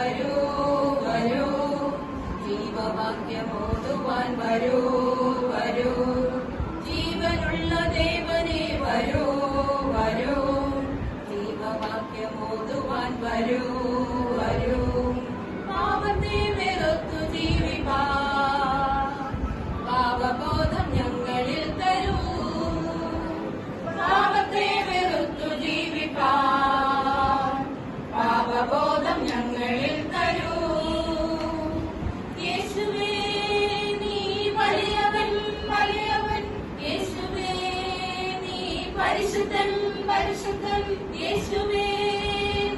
വരൂ വരൂ. ജീവവാക്യമോതുവാൻ വരൂ വരൂ. പരിശുദ്ധൻ പരിശുദ്ധൻ യേശുവേ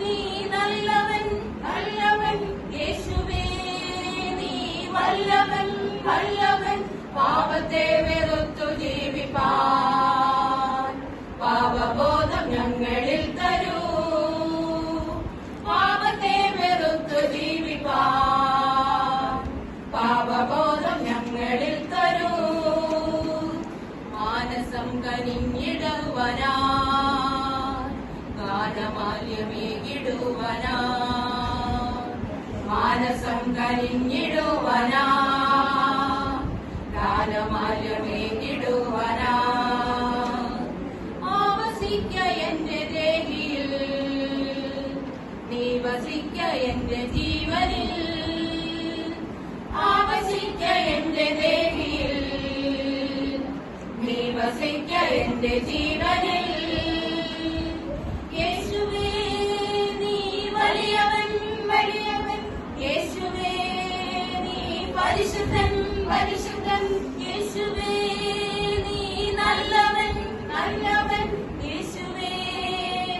നീ നല്ലവൻ നല്ലവൻ യേശുവേ നീ വല്ലവൻ വല്ലവൻ പാപത്തെ മാനസം കനിഞ്ഞിടുവനാ ഗാനമാല്യമേകിടുവനാ ആവസിക്ക എന്റെ ദേഹിയിൽ നീ വസിക്ക എന്റെ ജീവനിൽ. ആവസിക്ക എന്റെ ദേഹിയിൽ നീ വസിക്ക എന്റെ ജീവനിൽ. പരിശുദ്ധൻ പരിശുദ്ധൻ യേശുവേ നീ നല്ലവൻ നല്ലവൻ യേശുവേ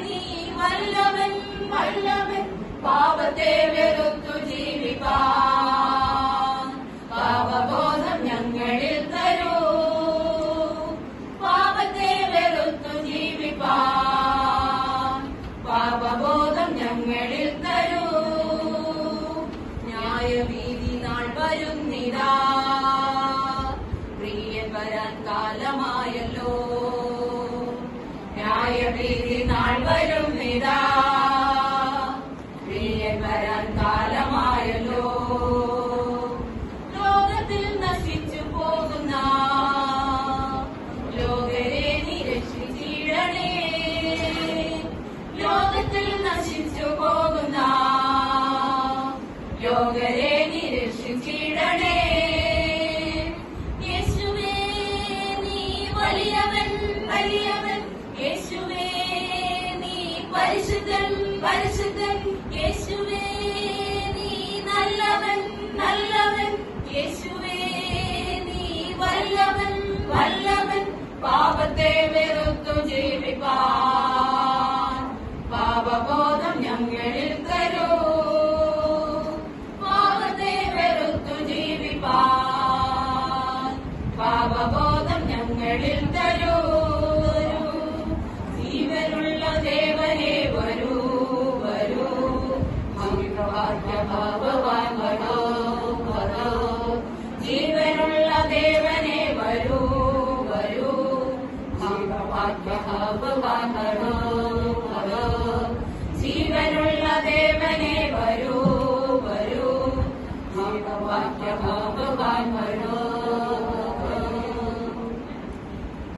നീ വല്ലവൻ വല്ലവൻ. പാപത്തെ വെറുത്തു ജീവിപ്പാൻ നാൾ വരുന്നിതാ പ്രിയൻ വരാൻ കാലമായല്ലോ ന്യായവീതി നാൾ വരുന്നിതാ പ്രിയൻ വരാൻ കാലമായല്ലോ ലോകത്തിൽ നശിച്ചു പോകുന്ന ലോകരെ നിരക്ഷിച്ചിടണേ. ലോകത്തിൽ നശിച്ചു പോകുന്ന ലോകരെ നിരക്ഷിച്ചിടണേ യേശുവേ നീ വലിയവൻ വലിയവൻ. യേശുവേ നീ പരിശുദ്ധൻ പരിശുദ്ധൻ. യേശുവേ നീ നല്ലവൻ നല്ലവൻ. യേശുവേ നീ പാപത്തെ വരോ ജീവനുള്ള ദേവനെ വരോ.